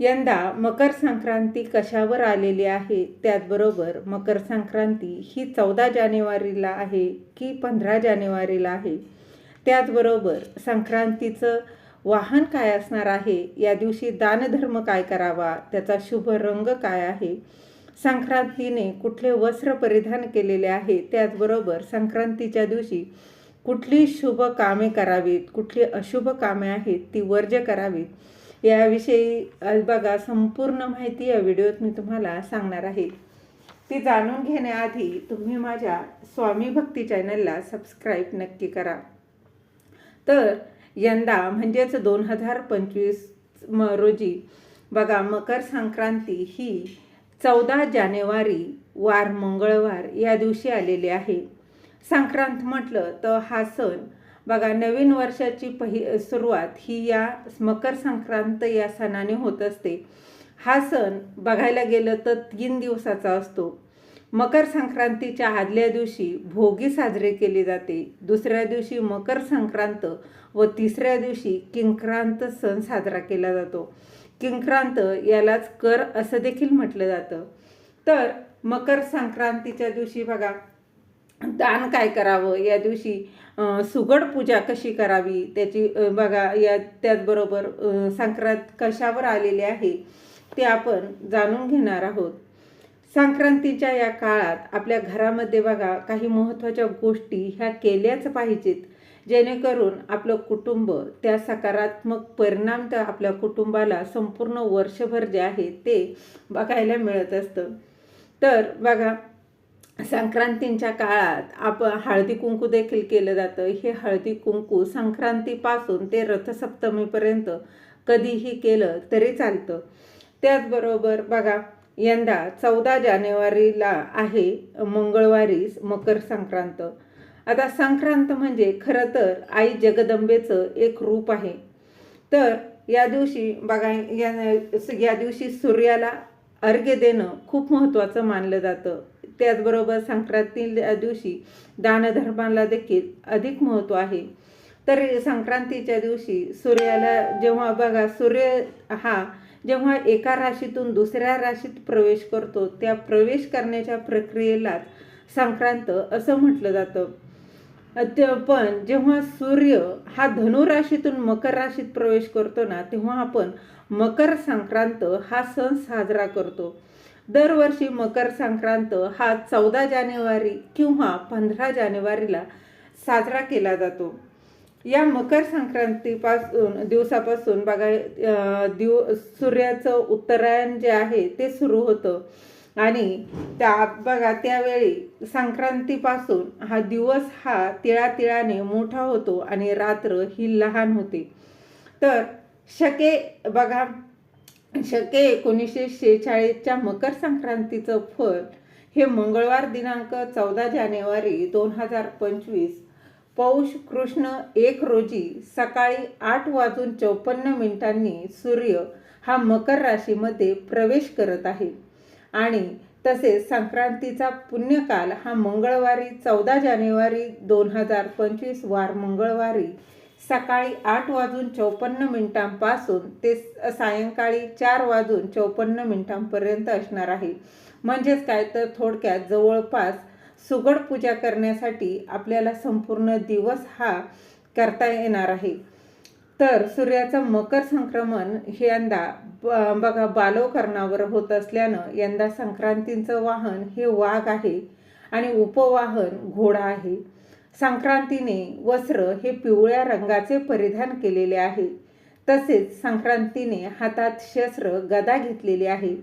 यंदा मकर संक्रांती कशावर आलेली आहे? त्याचबरोबर मकर संक्रांती ही चौदा जानेवारीला आहे की पंधरा जानेवारीला आहे? त्याचबरोबर संक्रांतीचं वाहन काय असणार आहे? या दिवशी दानधर्म काय करावा? त्याचा शुभ रंग काय आहे? संक्रांतीने कुठले वस्त्र परिधान केलेले आहे? त्याचबरोबर संक्रांतीच्या दिवशी कुठली शुभ कामे करावीत? कुठली अशुभ कामे आहेत? ती वर्ज करावीत? याविषयी बघा संपूर्ण माहिती या व्हिडिओत मी तुम्हाला सांगणार आहे. ती जाणून घेण्याआधी तुम्ही माझ्या स्वामी भक्ती चॅनलला सबस्क्राईब नक्की करा. तर यंदा म्हणजेच दोन हजार पंचवीस म रोजी बघा मकर संक्रांती ही चौदा जानेवारी वार मंगळवार या दिवशी आलेली आहे. संक्रांत म्हटलं तर हा सण बघा नवीन वर्षाची पहि सुरुवात ही या मकर संक्रांत या सणाने होत असते. हा सण बघायला गेलं तर तीन दिवसाचा असतो. मकर संक्रांतीच्या आदल्या दिवशी भोगी साजरे केली जाते. दुसऱ्या दिवशी मकर संक्रांत व तिसऱ्या दिवशी किंक्रांत सण साजरा केला जातो. किंक्रांत यालाच कर असं देखील म्हटलं जातं. तर मकर संक्रांतीच्या दिवशी बघा दान काय करावं? या दिवशी सुगड पूजा कशी करावी? त्याची बघा या त्याचबरोबर संक्रांत कशावर आलेली आहे ते आपण जाणून घेणार आहोत. संक्रांतीच्या या काळात आपल्या घरामध्ये बघा काही महत्त्वाच्या गोष्टी ह्या केल्याच पाहिजेत. जेणेकरून आपलं कुटुंब त्या सकारात्मक परिणाम त्या आपल्या कुटुंबाला संपूर्ण वर्षभर जे आहे ते बघायला मिळत असतं. तर बघा संक्रांतीच्या काळात आपण हळदी कुंकू देखील केलं जातं. हे हळदी कुंकू संक्रांतीपासून ते रथसप्तमीपर्यंत कधीही केलं तरी चालतं. त्याचबरोबर बघा यंदा चौदा जानेवारीला आहे मंगळवारी मकर संक्रांत. आता संक्रांत म्हणजे खरं तर आई जगदंबेचं एक रूप आहे. तर या दिवशी बघा या या दिवशी सूर्याला अर्घ्य देणं खूप महत्त्वाचं मानलं जातं. त्याचबरोबर संक्रांती दिवशी दानधर्माला देखील अधिक महत्त्व आहे. तर संक्रांतीच्या दिवशी सूर्याला जेव्हा बघा सूर्य हा जेव्हा एका राशीतून दुसऱ्या राशीत प्रवेश करतो त्या प्रवेश करण्याच्या प्रक्रियेलाच संक्रांत असं म्हटलं जातं. पण जेव्हा सूर्य हा धनु राशीतून मकर राशीत प्रवेश करतो ना तेव्हा आपण मकर संक्रांत हा सण साजरा करतो. दरवर्षी मकर संक्रांत हा चौदा जानेवारी किंवा पंधरा जानेवारीला साजरा केला जातो. या मकर संक्रांतीपासून दिवसापासून बघा दिव सूर्याचं उत्तरायण जे आहे ते सुरू होतं. आणि त्या बघा त्यावेळी संक्रांतीपासून हा दिवस हा तिळातिळाने मोठा होतो आणि रात्र ही लहान होते. तर शके बघा शके एकोणीसशे शेहेचाळीसच्या मकर संक्रांतीचं फळ हे मंगळवार दिनांक चौदा जानेवारी दोन हजार पंचवीस. पौष कृष्ण एक रोजी सकाळी आठ वाजून चौपन्न मिनिटांनी सूर्य हा मकर राशीमध्ये प्रवेश करत आहे. आणि तसेच संक्रांतीचा पुण्यकाल हा मंगळवारी चौदा जानेवारी दोन हजार पंचवीस वार मंगळवारी सकाळी आठ वाजून चौपन्न मिनिटांपासून ते सायंकाळी चार वाजून चौपन्न मिनिटांपर्यंत असणार आहे. म्हणजेच काय तर थोडक्यात जवळपास सुगड पूजा करण्यासाठी आपल्याला संपूर्ण दिवस हा करता येणार आहे. तर सूर्याचं मकर संक्रमण हे यंदा ब- बघा बालवकरणावर होत असल्यानं यंदा संक्रांतीचं वाहन हे वाघ आहे आणि उपवाहन घोडा आहे. संक्रांतीने वस्त्र हे पिवळ्या रंगाचे परिधान केलेले आहे. तसेच संक्रांतीने हातात शस्त्र गदा घेतलेली आहे.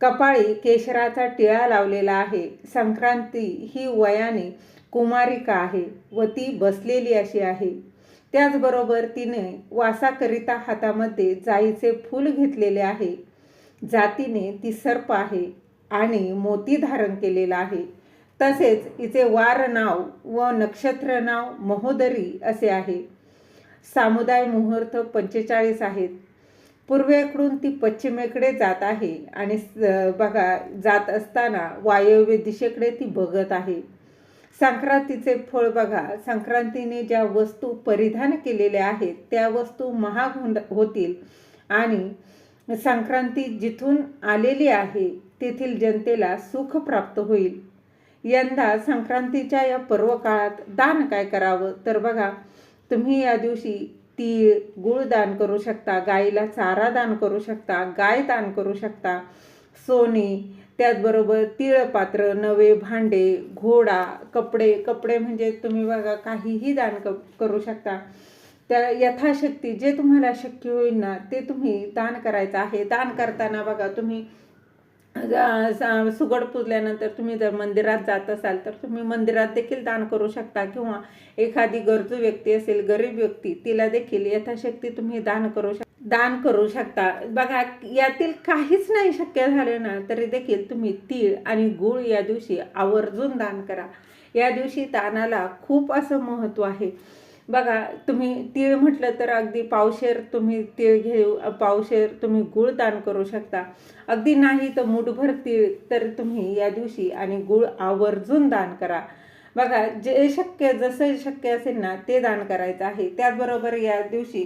कपाळी केशराचा टिळा लावलेला आहे. संक्रांती ही वयाने कुमारिका आहे व ती बसलेली अशी आहे. त्याचबरोबर तिने वासाकरिता हातामध्ये जाईचे फूल घेतलेले आहे. जातीने ती सर्प आहे आणि मोती धारण केलेला आहे. तसेच हिचे वार नाव व नक्षत्र नाव महोदरी असे आहे. सामुदाय मुहूर्त पंचेचाळीस आहेत. पूर्वेकडून ती पश्चिमेकडे जात आहे आणि स- बघा जात असताना वायव्य दिशेकडे ती बघत आहे. संक्रांतीचे फळ बघा संक्रांतीने ज्या वस्तू परिधान केलेल्या आहेत त्या वस्तू महाग होतील आणि संक्रांती जिथून आलेली आहे तेथील जनतेला सुख प्राप्त होईल. यंदा संक्रांतीच्या या पर्व काळात दान काय करावं? तर बघा तुम्ही या दिवशी तीळ गुळ दान करू शकता गाईला चारा दान करू शकता गाय दान करू शकता सोने त्याचबरोबर तिळपात्र नवे भांडे घोडा कपडे कपडे म्हणजे तुम्ही बघा काहीही दान क करू शकता. त्या यथाशक्ती जे तुम्हाला शक्य होईल ना ते तुम्ही दान करायचं आहे. दान करताना बघा तुम्ही स- सुगड पुजल्यानंतर तुम्ही जर मंदिरात जात असाल तर तुम्ही मंदिरात देखील दान करू शकता किंवा एखादी गरजू व्यक्ती असेल गरीब व्यक्ती तिला देखील यथाशक्ती तुम्ही दान करू शक दान करू शकता. बघा यातील काहीच नाही शक्य झाले ना तरी देखील तुम्ही तीळ आणि गूळ या दिवशी आवर्जून दान करा. या दिवशी दानाला खूप असं महत्त्व आहे. बघा तुम्ही तीळ म्हटलं तर अगदी पावशेर तुम्ही तीळ घेऊ पावशेर तुम्ही गुळ दान करू शकता. अगदी नाही तर मुठभर तीळ तर तुम्ही या दिवशी आणि गुळ आवर्जून दान करा. बघा जे शक्य जसं शक्य असेल ना ते दान करायचं आहे. त्याचबरोबर या दिवशी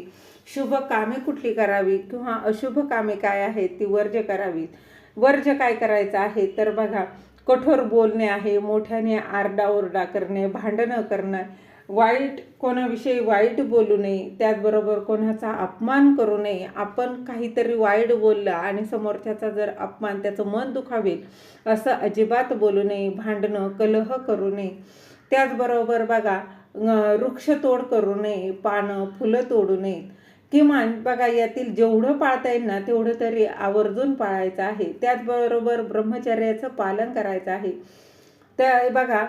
शुभ कामे कुठली करावी किंवा अशुभ कामे काय आहेत ती वर्ज करावीत? वर्ज काय करायचं आहे? तर बघा कठोर बोलणे आहे मोठ्याने आरडाओरडा करणे भांडणं करणं वाईट कोणाविषयी वाईट बोलू नये त्याचबरोबर कोणाचा अपमान करू नये. आपण काहीतरी वाईट बोललं आणि समोरच्याचा जर अपमान त्याचं मन दुखावेल असं अजिबात बोलू नये भांडणं कलह करू नये. त्याचबरोबर बघा वृक्षतोड करू नये पानं फुलं तोडू नयेत किमान बघा यातील जेवढं पाळता येईल ना तेवढं तरी आवर्जून पाळायचं आहे. त्याचबरोबर ब्रह्मचर्याचं पालन करायचं आहे. त्या बघा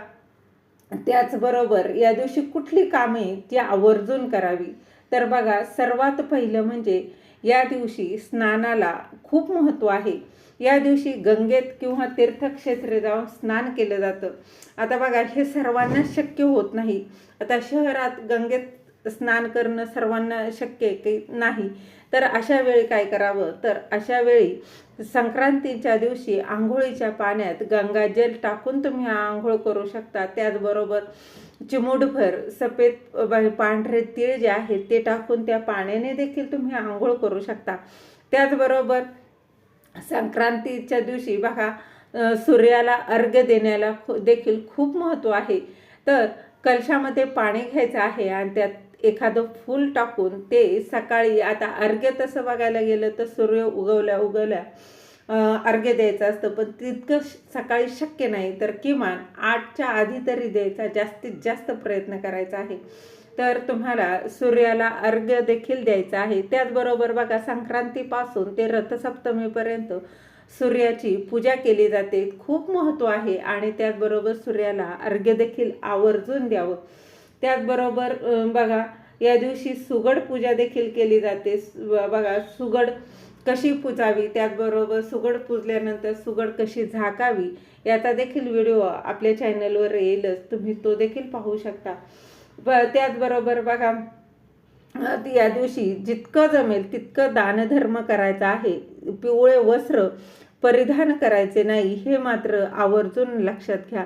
त्याचबरोबर या दिवशी कुठली कामे ती आवर्जून करावी? तर बघा सर्वात पहिलं म्हणजे या दिवशी स्नानाला खूप महत्त्व आहे. या दिवशी गंगेत किंवा तीर्थक्षेत्रे जाऊन स्नान केलं जातं. आता बघा हे सर्वांना शक्य होत नाही. आता शहरात गंगेत स्नान करणं सर्वांना शक्य आहे की नाही? तर अशा वेळी काय करावं? तर अशा वेळी संक्रांतीच्या दिवशी आंघोळीच्या पाण्यात गंगाजल टाकून तुम्ही आंघोळ करू शकता. त्याचबरोबर चिमूटभर सफेद पांढरे तीळ जे आहेत ते टाकून त्या पाण्याने देखील तुम्ही आंघोळ करू शकता. त्याचबरोबर संक्रांतीच्या दिवशी बघा सूर्याला अर्घ्य देण्याला खू देखील खूप महत्त्व आहे. तर कलशामध्ये पाणी घ्यायचं आहे आणि त्यात एखादं फूल टाकून ते सकाळी आता अर्घ्य तसं बघायला गेलं तर सूर्य उगवल्या उगवल्या अर्घ्य द्यायचं असतं पण तितकं श- सकाळी शक्य नाही तर किमान आठच्या आधी तरी द्यायचा जास्तीत जास्त प्रयत्न करायचा आहे. तर तुम्हाला सूर्याला अर्घ्य देखील द्यायचं आहे. त्याचबरोबर बघा संक्रांतीपासून ते रथसप्तमीपर्यंत सूर्याची पूजा केली जाते. खूप महत्त्व आहे आणि त्याचबरोबर सूर्याला अर्घ्य देखील आवर्जून द्यावं. त्याचबरोबर बघा या दिवशी सुगड पूजा देखील केली जाते. बघा सुगड कशी पुजावी त्याचबरोबर सुगड पुजल्यानंतर सुगड कशी झाकावी याचा देखील व्हिडिओ आपल्या चॅनलवर येईलच. तुम्ही तो देखील पाहू शकता. ब त्याचबरोबर बघा या दिवशी जितकं जमेल तितकं दानधर्म करायचा आहे. पिवळे वस्त्र परिधान करायचे नाही हे मात्र आवर्जून लक्षात घ्या.